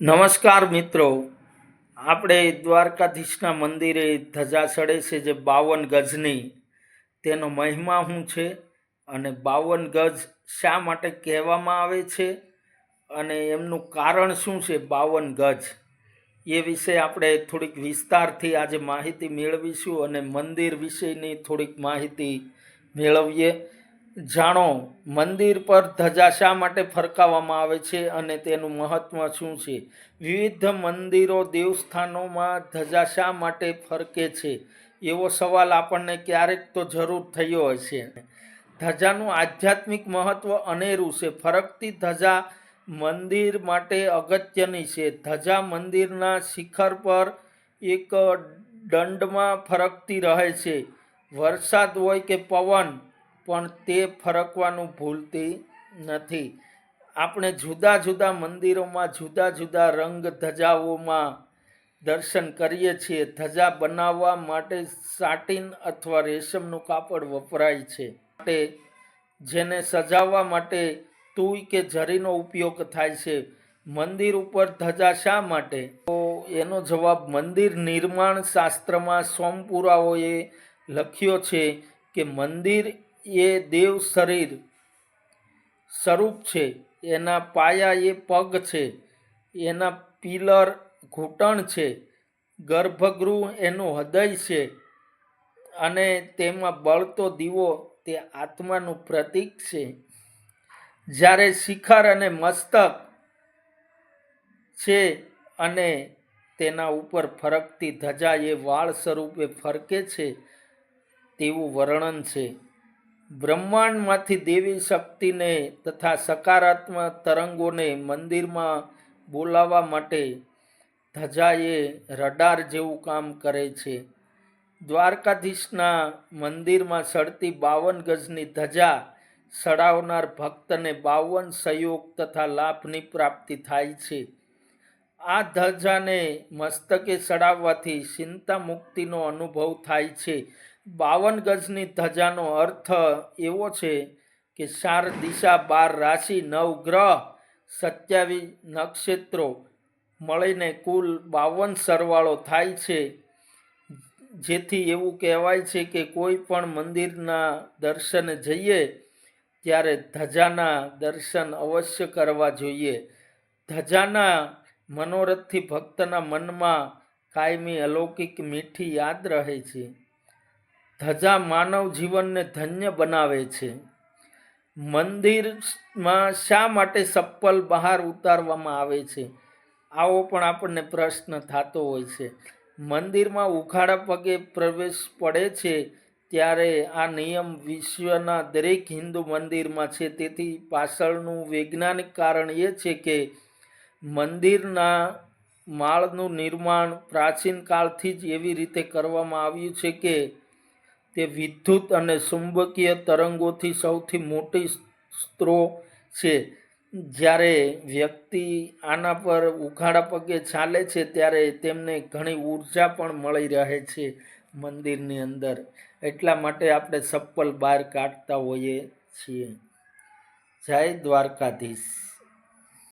નમસ્કાર મિત્રો. આપણે દ્વારકાધીશના મંદિરે ધજા ચડે છે જે બાવન ગજની. તેનો મહિમા શું છે? અને બાવન ગજ શા માટે કહેવામાં આવે છે? અને એમનું કારણ શું છે બાવન ગજ? એ વિશે આપણે થોડીક વિસ્તારથી આજે માહિતી મેળવીશું અને મંદિર વિશેની થોડીક માહિતી મેળવીએ. જાણો, મંદિર પર ધજા શા માટે ફરકાવવામાં આવે છે અને તેનું મહત્ત્વ શું છે? વિવિધ મંદિરો દેવસ્થાનોમાં ધજા શા માટે ફરકે છે? એવો સવાલ આપણને ક્યારેક તો જરૂર થયો હશે. ધજાનું આધ્યાત્મિક મહત્ત્વ અનેરું છે. ફરકતી ધજા મંદિર માટે અગત્યની છે. ધજા મંદિરના શિખર પર એક દંડમાં ફરકતી રહે છે. વરસાદ હોય કે પવન પણ તે ફરકવાનું ભૂલતી નથી. આપણે જુદા જુદા મંદિરોમાં, જુદા જુદા રંગ ધજાઓમાં દર્શન કરીએ છીએ. ધજા બનાવવા માટે સાટીન અથવા રેશમનું કાપડ વપરાય છે. માટે જેને સજાવવા માટે તુંય કે જરીનો ઉપયોગ થાય છે. મંદિર ઉપર ધજા શા માટે? તો એનો જવાબ મંદિર નિર્માણ શાસ્ત્રમાં સોમપુરાઓએ લખ્યો છે કે મંદિર એ દેવ શરીર સ્વરૂપ છે. એના પાયા એ પગ છે. એના પિલર ઘૂંટણ છે. ગર્ભગૃહ એનું હૃદય છે. અને તેમાં બળતો દીવો, તે આત્માનું પ્રતીક છે. જ્યારે શિખર અને મસ્તક છે અને તેના ઉપર ફરકતી ધજા એ વાળ સ્વરૂપે ફરકે છે, તેવું વર્ણન છે. બ્રહ્માંડમાંથી દેવી શક્તિને તથા સકારાત્મક તરંગોને મંદિરમાં બોલાવવા માટે ધજાએ રડાર જેવું કામ કરે છે. દ્વારકાધીશના મંદિરમાં સડતી બાવન ગજની ધજા સડાવનાર ભક્તને બાવન સહયોગ તથા લાભની પ્રાપ્તિ થાય છે. આ ધજાને મસ્તકે ચડાવવાથી ચિંતા મુક્તિનો અનુભવ થાય છે. બાવન ગજની ધજાનો અર્થ એવો છે કે ચાર દિશા, બાર રાશિ, નવ ગ્રહ, સત્યાવીસ નક્ષત્રો મળીને કુલ બાવન સરવાળો થાય છે. જેથી એવું કહેવાય છે કે કોઈ પણ મંદિરના દર્શન જઈએ ત્યારે ધજાના દર્શન અવશ્ય કરવા જોઈએ. ધજાના મનોરથથી ભક્તના મનમાં કાયમી અલૌકિક મીઠી યાદ રહે છે. ધજા માનવ જીવનને ધન્ય બનાવે છે. મંદિરમાં શા માટે ચપ્પલ બહાર ઉતારવામાં આવે છે? આવો પણ આપણને પ્રશ્ન થતો હોય છે. મંદિરમાં ઉઘાડા પગે પ્રવેશ પડે છે ત્યારે આ નિયમ વિશ્વના દરેક હિન્દુ મંદિરમાં છે. તેથી પાછળનું વૈજ્ઞાનિક કારણ એ છે કે મંદિરના માળનું નિર્માણ પ્રાચીન કાળથી જ એવી રીતે કરવામાં આવ્યું છે કે તે વિદ્યુત અને ચુંબકીય તરંગોથી સૌથી મોટી સ્ત્રો છે. જ્યારે વ્યક્તિ આના પર ઉઘાડા પગે ચાલે છે, ત્યારે તેમને ઘણી ઊર્જા પણ મળી રહે છે મંદિરની અંદર. એટલા માટે આપણે ચપ્પલ બહાર કાઢતા હોઈએ છીએ. જય દ્વારકાધીશ.